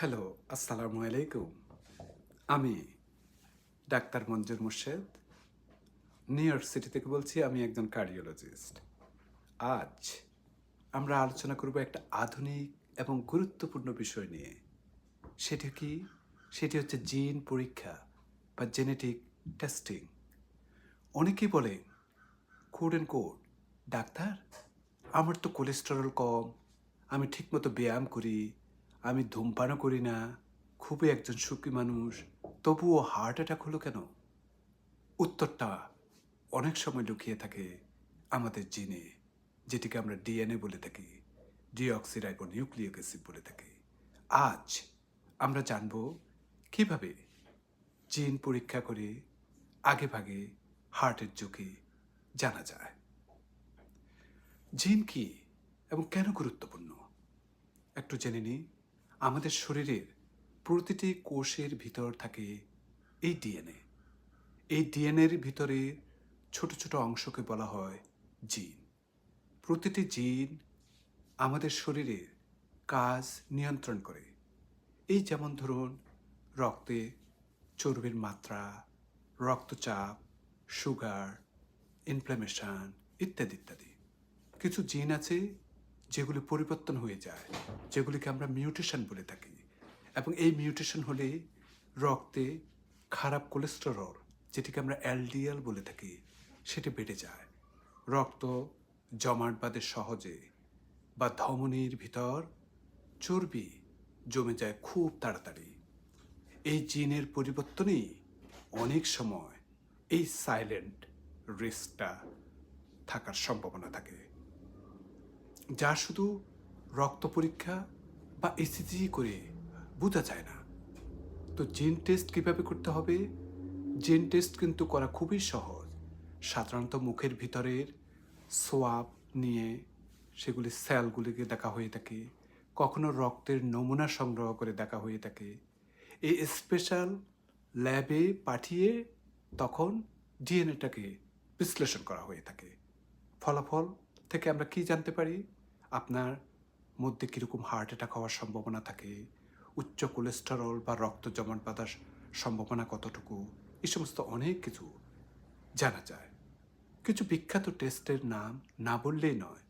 Hello, আসসালামু আলাইকুম। আমি doctor Manzur Murshed. New York City থেকে বলছি, আমি একজন কার্ডিওলজিস্ট। আজ আমরা আলোচনা করব একটা আধুনিক এবং গুরুত্বপূর্ণ বিষয় নিয়ে। সেটি কি? সেটি হচ্ছে জিন পরীক্ষা বা জেনেটিক টেস্টিং। অনেকেই বলে কোড অ্যান্ড কোড ডাক্তার, আমার তো কোলেস্টেরল কম, আমি ঠিকমতো ব্যায়াম করি আমি ধূমপানও করি না, খুবই একজন সুখী মানুষ, তবুও হার্ট অ্যাটাক হলো কেন? উত্তরটা অনেক সময় লুকিয়ে থাকে আমাদের জিনে যেটিকে আমরা ডিএনএ বলে থাকি ডিঅক্সিরাইবো নিউক্লিয়ক অ্যাসিড বলে থাকি। আজ আমরা জানব কীভাবে জিন পরীক্ষা করে আগে ভাগে হার্টের ঝুঁকি জানা যায়। জিন কি এবং কেন গুরুত্বপূর্ণ? একটু জেনে নিই। আমাদের শরীরের প্রতিটি কোষের ভিতর থাকে এই ডিএনএ। এই ডিএনএর ভিতরে ছোট ছোট অংশকে বলা হয় জিন। প্রতিটি জিন আমাদের শরীরের কাজ নিয়ন্ত্রণ করে। এই যেমন ধরুন, রক্তে চর্বির মাত্রা, রক্তচাপ, সুগার ইনফ্লামেশন ইত্যাদি ইত্যাদি। কিছু জিন আছে যেগুলি পরিবর্তন হয়ে যায়, যেগুলিকে আমরা মিউটেশন বলে থাকি। এবং এই মিউটেশন হলে রক্তে খারাপ কোলেস্টেরল, যেটিকে আমরা এলডিএল বলে থাকি, সেটি বেড়ে যায়। রক্ত জমাট বাঁধে সহজে বা ধমনির ভিতর চর্বি জমে যায় খুব তাড়াতাড়ি। এই জিনের পরিবর্তনেই অনেক সময় এই সাইলেন্ট রিস্কটা থাকার সম্ভাবনা থাকে। যা শুধু রক্ত পরীক্ষা বা এসিজি করে বোঝা যায় না। তো জিন টেস্ট কীভাবে করতে হবে? জেন টেস্ট কিন্তু করা খুবই সহজ। সাধারণত মুখের ভিতরের সোয়াব নিয়ে সেগুলি স্যালগুলিকে দেখা হয়ে থাকে। কখনো রক্তের নমুনা সংগ্রহ করে দেখা হয়ে থাকে। এই স্পেশাল ল্যাবে পাঠিয়ে তখন ডিএনএটাকে বিশ্লেষণ করা হয়ে থাকে। ফলাফল থেকে আমরা কি জানতে পারি? আপনার মধ্যে কীরকম হার্ট অ্যাটাক হওয়ার সম্ভাবনা থাকে? উচ্চ কোলেস্টেরল বা রক্ত জমাট বাঁধার সম্ভাবনা কতটুকু? এ সমস্ত অনেক কিছু জানা যায়। কিছু বিখ্যাত টেস্টের নাম না বললেই নয়।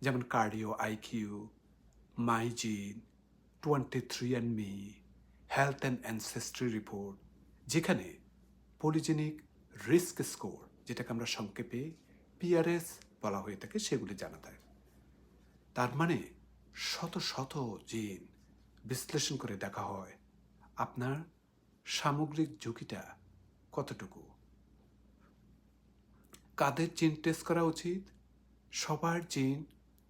যেমন cardio IQ মাইজিন twenty three and me health and ancestry report যেখানে পলিজেনিক রিস্ক স্কোর যেটাকে আমরা সংক্ষেপে পিআরএস বলা হয়ে থাকে, সেগুলি জানা দেয় তার মানে শত শত জিন বিশ্লেষণ করে দেখা হয় আপনার সামগ্রিক ঝুঁকিটা কতটুকু? কাদের জিন টেস্ট করা উচিত? সবার জিন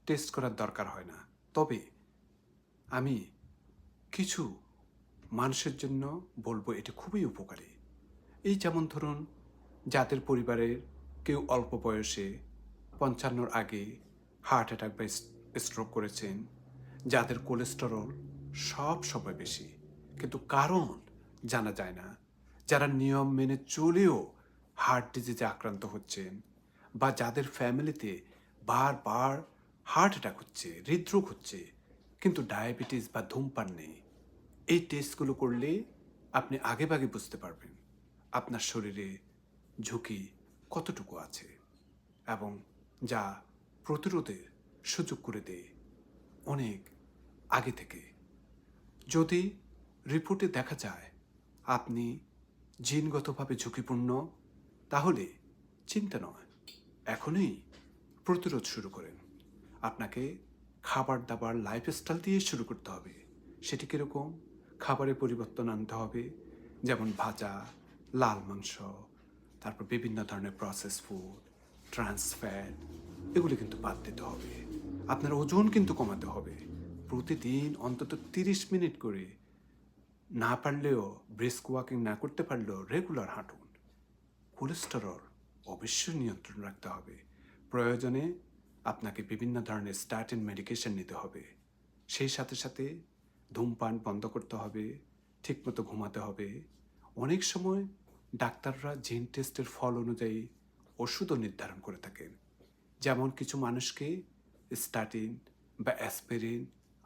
টেস্ট করার দরকার হয় না। তবে আমি কিছু মানুষের জন্য বলব এটি খুবই উপকারী। এই যেমন ধরুন, যাদের পরিবারের কেউ অল্প বয়সে পঞ্চান্নর আগে হার্ট অ্যাটাক বা স্ট্রোক করেছেন, যাদের কোলেস্টেরল সব সময় বেশি। কিন্তু কারণ জানা যায় না। যারা নিয়ম মেনে চলেও হার্ট ডিজিজে আক্রান্ত হচ্ছেন বা যাদের ফ্যামিলিতে বারবার হার্ট অ্যাটাক হচ্ছে, হৃদরোগ হচ্ছে, কিন্তু ডায়াবেটিস বা ধূমপান নেই, এই টেস্টগুলো করলে আপনি আগেভাগে বুঝতে পারবেন আপনার শরীরে ঝুঁকি কতটুকু আছে এবং যা প্রতিরোধের সুযোগ করে দেয় অনেক আগে থেকে। যদি রিপোর্টে দেখা যায় আপনি জিনগতভাবে ঝুঁকিপূর্ণ, তাহলে চিন্তা নয়। এখনই প্রতিরোধ শুরু করেন। আপনাকে খাবার দাবার লাইফস্টাইল দিয়ে শুরু করতে হবে। সেটি কীরকম? খাবারে পরিবর্তন আনতে হবে, যেমন ভাজা, লাল মাংস, তারপর বিভিন্ন ধরনের প্রসেস ফুড ট্রান্স ফ্যাট এগুলি কিন্তু বাদ দিতে হবে। আপনার ওজন কিন্তু কমাতে হবে। প্রতিদিন অন্তত তিরিশ মিনিট করে না পারলেও ব্রিস্ক ওয়াকিং না করতে পারলেও রেগুলার হাঁটুন। কোলেস্টেরল অবশ্যই নিয়ন্ত্রণ রাখতে হবে। প্রয়োজনে আপনাকে বিভিন্ন ধরনের স্টার্টিন মেডিকেশন নিতে হবে। সেই সাথে সাথে ধূমপান বন্ধ করতে হবে, ঠিকমতো ঘুমাতে হবে। অনেক সময় ডাক্তাররা জিন টেস্টের ফল অনুযায়ী ওষুধও নির্ধারণ করে থাকেন। যেমন কিছু মানুষকে স্টাটিন বা অ্যাসপেরিন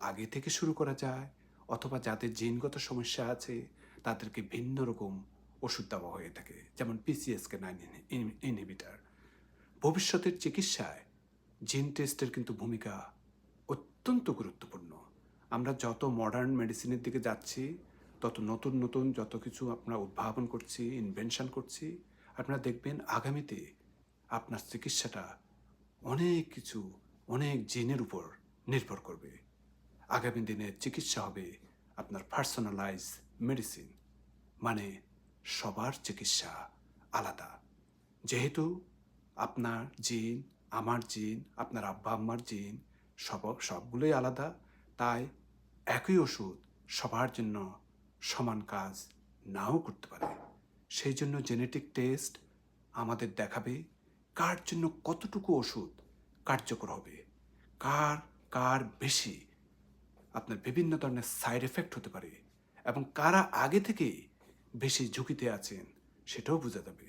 আগে থেকে শুরু করা যায় অথবা যাদের জিনগত সমস্যা আছে, তাদেরকে ভিন্ন রকম ওষুধ দেওয়া হয়ে থাকে, যেমন পিসিএসকে নাইন ইনহিবিটার ভবিষ্যতের চিকিৎসায় জিন টেস্টের কিন্তু ভূমিকা অত্যন্ত গুরুত্বপূর্ণ। আমরা যত মডার্ন মেডিসিনের দিকে যাচ্ছি, তত নতুন নতুন যত কিছু আমরা উদ্ভাবন করছি ইনভেনশন করছি, আপনারা দেখবেন আগামীতে আপনার চিকিৎসাটা অনেক কিছু অনেক জিনের উপর নির্ভর করবে। আগামী দিনে চিকিৎসা হবে আপনার পার্সোনালাইজ মেডিসিন মানে সবার চিকিৎসা আলাদা। যেহেতু আপনার জিন, আমার জিন, আপনার আব্বা আম্মার জিন, সব, সবগুলোই আলাদা, তাই একই ওষুধ সবার জন্য সমান কাজ নাও করতে পারে। সেই জন্য জেনেটিক টেস্ট আমাদের দেখাবে কার জন্য কতটুকু ওষুধ কার্যকর হবে। কার কার বেশি? আপনার বিভিন্ন ধরনের সাইড এফেক্ট হতে পারে এবং কারা আগে থেকে বেশি ঝুঁকিতে আছেন সেটাও বোঝা যাবে।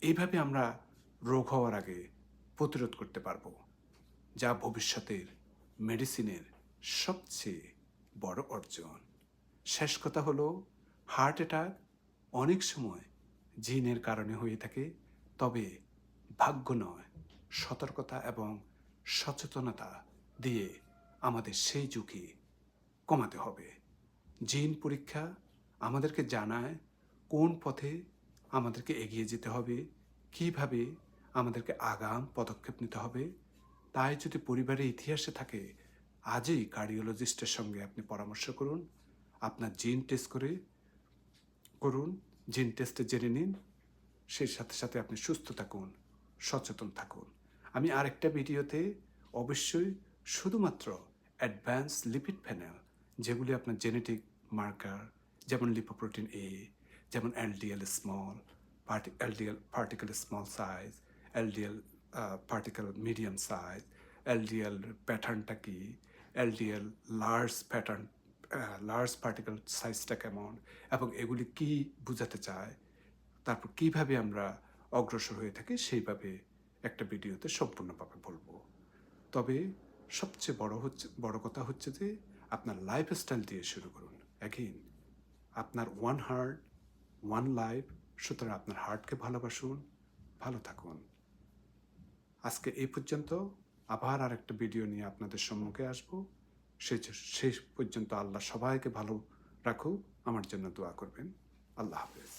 এইভাবে আমরা রোগ হওয়ার আগে প্রতিরোধ করতে পারব, যা ভবিষ্যতের মেডিসিনের সবচেয়ে বড় অর্জন। শেষ কথা হলো হার্ট অ্যাটাক অনেক সময় জিনের কারণে হয়ে থাকে, তবে ভাগ্য নয়, সতর্কতা এবং সচেতনতা দিয়ে আমাদের সেই ঝুঁকি কমাতে হবে। জিন পরীক্ষা আমাদেরকে জানায় কোন পথে আমাদেরকে এগিয়ে যেতে হবে, কীভাবে আমাদেরকে আগাম পদক্ষেপ নিতে হবে। তাই যদি পরিবারের ইতিহাসে থাকে, আজই কার্ডিওলজিস্টের সঙ্গে আপনি পরামর্শ করুন, আপনার জিন টেস্ট করে করুন, জিন টেস্টে জেনে নিন, সেই সাথে সাথে আপনি সুস্থ থাকুন, সচেতন থাকুন। আমি আরেকটা ভিডিওতে অবশ্যই শুধুমাত্র অ্যাডভান্স লিপিড প্যানেল, যেগুলি আপনার জেনেটিক মার্কার, যেমন লিপোপ্রোটিন এ যেমন LDL small, party, LDL particle small size, LDL particle medium size, LDL প্যাটার্নটা কি, LDL large pattern large particle সাইজটা কেমন, এবং এগুলি কি বোঝাতে চায়, তারপর কীভাবে আমরা অগ্রসর হয়ে থাকি সেইভাবে একটা ভিডিওতে সম্পূর্ণভাবে বলব। তবে সবচেয়ে বড় হচ্ছে, বড় কথা হচ্ছে যে আপনার লাইফস্টাইল দিয়ে শুরু করুন। অ্যাগেন আপনার ওয়ান হার্ট ওয়ান লাইফ সুতরাং আপনার হার্টকে ভালোবাসুন, ভালো থাকুন। আজকে এই পর্যন্ত আবার আর একটা ভিডিও নিয়ে আপনাদের সম্মুখে আসব। সেই শেষ পর্যন্ত আল্লাহ সবাইকে ভালো রাখুক, আমার জন্য দোয়া করবেন। আল্লাহ হাফেজ।